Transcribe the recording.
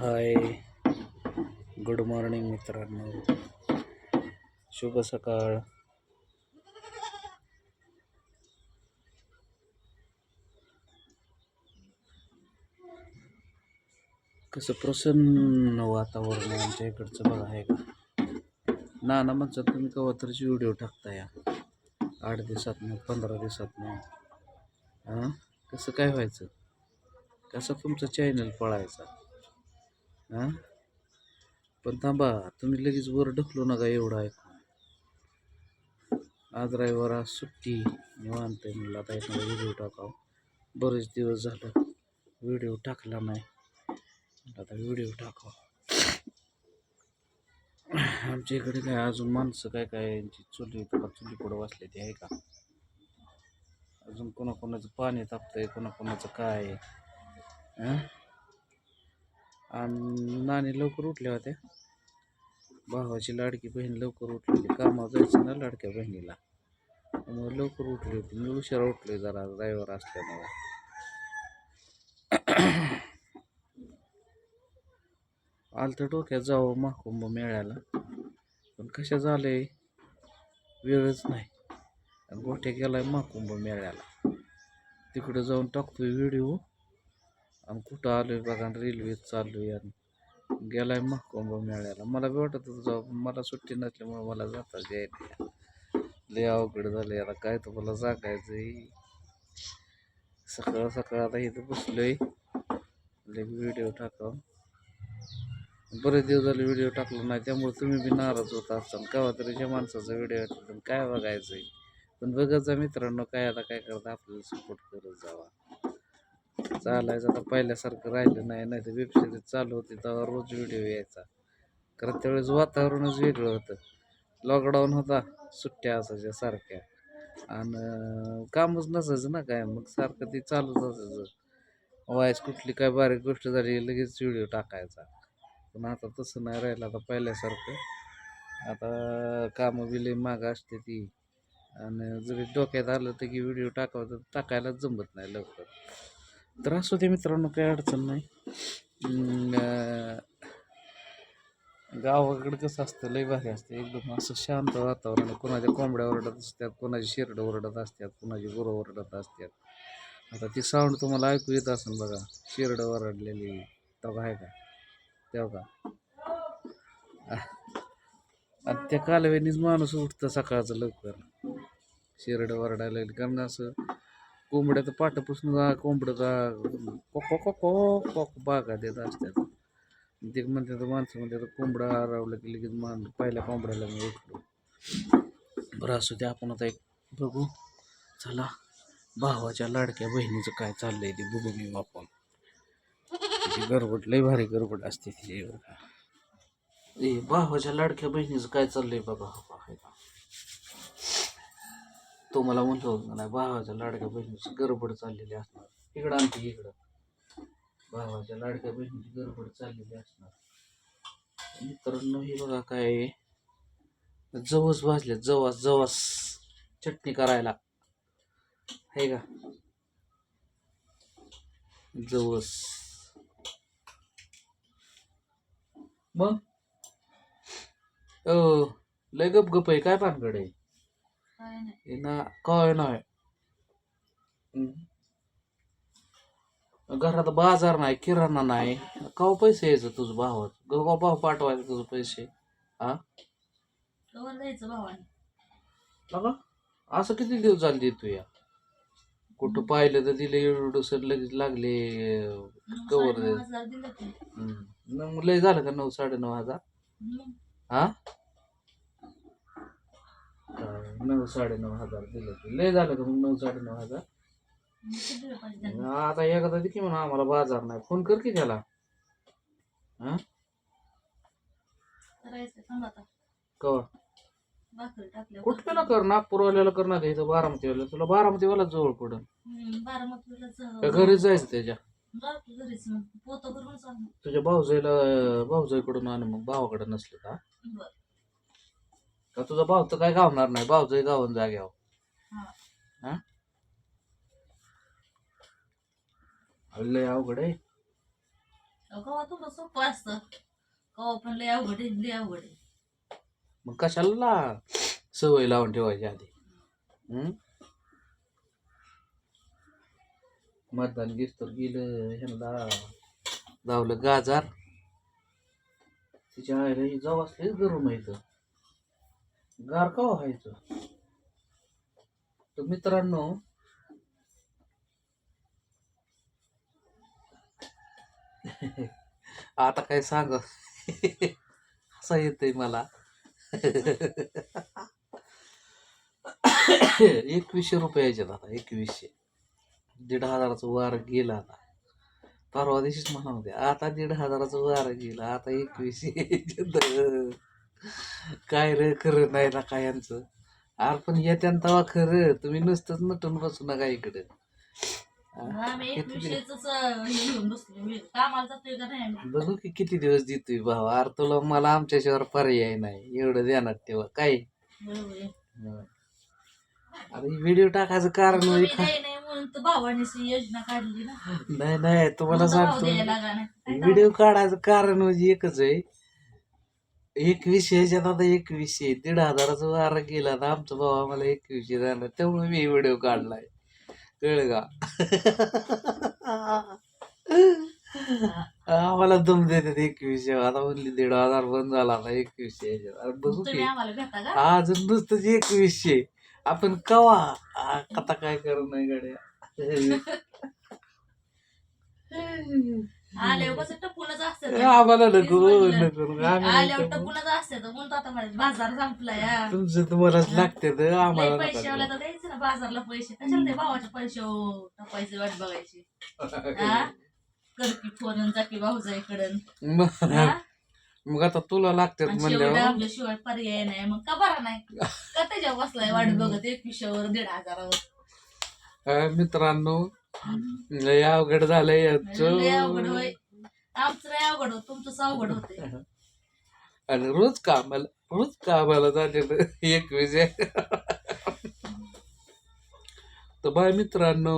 हाय. Good morning मित्रांनो. शुभ सकाळ. कसं प्रसन्न वातावरण आहे आमच्या इकडचं बघा आहे का? ना म्हणतात तुम्ही केव्हा तरची व्हिडिओ टाकता या? आठ दिवसात मग पंधरा दिवसात मग हां? कसं काय व्हायचं? कसं तुमचं चॅनल पळायचा? हां? पण थांबा तुम्ही लगेच वर ढकलू नका एवढं ऐकून. आज रविवार आज सुट्टी निवांत आहे म्हणलं आता एखादा व्हिडिओ टाकावं. बरेच दिवस झालं व्हिडिओ टाकला नाही. आता व्हिडिओ टाकावा. आमच्या इकडे काय अजून माणसं काय काय यांची चुली का? चुली पुढं वाचले ते आहे का? अजून कोणाकोणाचं पाणी तापतंय कोणाकोणाचं काय आहे? हं? आणि नाणी लवकर उठल्या होत्या भावाची लाडकी बहीण लवकर उठलेली कामा जायचं ना लाडक्या बहिणीला. त्यामुळे लवकर उठली होती. मी उशिरा उठले जरा ड्रायव्हर असल्यामुळे. आलतं तर डोक्यात जावं महाकुंभ मेळ्याला. पण कशा झालंय वेळच नाही. आणि गोठ्या गेलाय महाकुंभ मेळ्याला. तिकडे जाऊन टाकतोय व्हिडिओ. आणि कुठं आलो आहे बघा रेल्वेत आहे आणि गेला आहे मग महाकुंभ मेळ्याला. मला बी वाटत होतं जाऊ पण मला सुट्टी नसल्यामुळे मला जाता यायला लय अवघड झालं आता काय तुम्हाला आहे सकाळ सकाळ आता इथं बसलो आहे व्हिडिओ टाकावं. बरेच दिवस झाले व्हिडिओ टाकला नाही त्यामुळे तुम्ही बी नाराज होत असताना केव्हा तरी ज्या माणसाचा व्हिडिओ टाकून काय बघायचं आहे पण बघत जा मित्रांनो काय आता काय करता आपल्याला सपोर्ट करत जावा. चालायचं आता पहिल्यासारखं राहिलं नाही नाही तर वेबसिरीज चालू होती तेव्हा रोज व्हिडिओ यायचा. कारण त्यावेळेस वातावरणच वेगळं होतं. लॉकडाऊन होता सुट्ट्या असायच्या सारख्या. आणि कामच नसायचं ना काय मग सारखं ते चालूच असायचं. वायस कुठली काय बारीक गोष्ट झाली लगेच व्हिडिओ टाकायचा. पण आता तसं नाही राहिलं आता पहिल्यासारखं. आता कामं बिले लई मागं असते ती. आणि जरी डोक्यात आलं तर की व्हिडिओ टाकावं तर टाकायलाच जमत नाही लवकर. तर असू दे मित्रांनो काही अडचण नाही. गावाकडं कसं असतं लय भारी असतं. एकदम असं शांत वातावरण कोणाच्या कोंबड्या ओरडत असतात कोणाची शेरडं ओरडत असतात कोणाची गुरं ओरडत असतात. आता ती साऊंड तुम्हाला ऐकू येत असेल बघा. शेरडं ओरडलेली तेव्हा आहे का? तेव्हा का? आणि त्या कालवेनीच माणूस उठतं सकाळचं लवकर. शेरडं ओरडायला कारण असं कोंबड्या तर पाटापासून जा कोंबडं जा. कोक कोक कोक बागा देत असतात ते म्हणतात माणसं म्हणतात कोंबडा हरवलं की लगेच मान पहिल्या कोंबड्याला मी उठलो. बरं असू दे आपण आता एक बघू. चला भावाच्या लाडक्या बहिणीचं काय चाललंय ते बघू मी आपण तिची गडबड लय भारी गरबड असते तिची ए भावाच्या लाडक्या बहिणीचं काय चाललंय बघा हे तो मला म्हणतो होता नाही भावाच्या लाडक्या बहिणीची गडबड चाललेली असणार. इकडं आणते इकडं. भावाच्या लाडक्या बहिणीची गडबड चाललेली असणार. मित्रांनो हे बघा काय जवस भाजले जवस जवस. चटणी करायला. आहे का? जवस. मग? लय गप गप आहे. काय पानगड आहे? काय नाही हे ना काय नाही. घरात बाजार नाही किराणा नाही. काव पैसे यायचं तुझं भावात? गो भाव पाठवायचं तुझं पैसे. हा कवर द्यायचं भावाने. बघा असं किती दिवस झाले देतो या? कुठं पाहिलं तर दिले एवढं लगेच लागले कवर हजार दिलं हम्म. मग लय झालं का नऊ साडे नऊ हजार हा नऊ साडे नऊ हजार दिले ते लय झालं का मग नऊ साडे नऊ हजार? आता एकदा दे की म्हणा आम्हाला बाजार नाही. फोन कर की त्याला. हा? कवा? कुठल्याला कर? नागपूरवाल्याला कर ना इथं बारामतीवाला तुला बारामतीवाला जवळ का घरीच जायचं त्याच्या? तुझ्या भाऊजाईला भाऊजाईकडून आणि मग भावाकडे नसलं का? का तुझा भाऊ तर काय गावणार नाही? भाऊजाई गावून जाग्यावर हा. हा? लय अवघड आहे. कवा तुला सोपं असतं. कवा पण लय अवघड आहे लय अवघड आहे. मग कशाला ला सवय लावून ठेवायची आधी? हम्म? मतदान घेतोर गेलं ह्यांना लावलं गाजार. तिच्या आईला ही जाऊ असले गरम आहे इथं. गार का व्हायचं? तर मित्रांनो आता काय सांग? असं येतय मला. एकवीसशे रुपये यायच्यात आता एकवीसशे. दीड हजाराचं वार गेला आता. परवा दिवशीच म्हणा होते आता दीड हजाराचं वार गेला आता एकवीसशे. काय रे खरं नाही ना काय यांचं? अरे पण येत्या तवा खरं. तुम्ही नुसतंच नटून बसू नका इकडे. आम्ही एक किती दिवस? विषयच घेऊन बसलो. मी कामाला जातोय का नाही आम्ही? बघू की किती दिवस देतोय भाऊ अरे तुला मला आमच्याशिवाय पर्याय नाही. एवढं ध्यानात ठेवा काय? बरोबर. आहे. अरे व्हिडिओ टाकायचं कारण तुम्ही म्हणजे नाही नाही म्हणून तर भावाने ती योजना काढली ना. नाही नाही. तुम्हाला भाव सांगतो. नाही. काय व्हिडिओ काढायचं कारण म्हणजे एकच आहे. एकवीसशे ह्याच्यात आता एकवीसशे दीड हजाराचा वारा गेला तर आमचा भाऊ आम्हाला एकवीसशे जाणार त्यामुळे मी व्हिडिओ काढलाय. कळ का? आम्हाला दम देतात एकवीसशे आता म्हणली दीड हजार बंद झाला आता एकवीसशे ह्याच्यात अरे बघू तुम्ही की. आम्हाला भेटा का? अजून नुसतंच एकवीसशे आपण कवा? आ, आता काय करू नाही गड्या? आल्यावर कसं टपूनच असतं आम्हाला नको तेच म्हणलं. नको आम्ही आल्यावर नको. टपूनच असतं तर म्हणतो आता माझा बाजार हा. तुमचं तुम्हालाच लागते तर आम्हाला पैसे आले नका तर द्यायचे ना बाजारला पैसे. कशाला ते भावाचे पैसे टपायचे वाट बघायची. हा? फोन मग हा? मग आता तुला लागतात आणि शेवटी म्हणल्यावर? आपल्याशिवाय पर्याय नाही. मग का बरा नाही? का त्याच्या बसलाय वाट बघत? एकविसशेवर दीड हजारावर. अं, मित्रांनो लय अवघड झालंय लय अवघड याचं होय. आमचं लय अवघड होत तुमचंच अवघड होते आणि रोज कामाला रोज कामाला जाते एकवीस आहे. तर बाय मित्रांनो.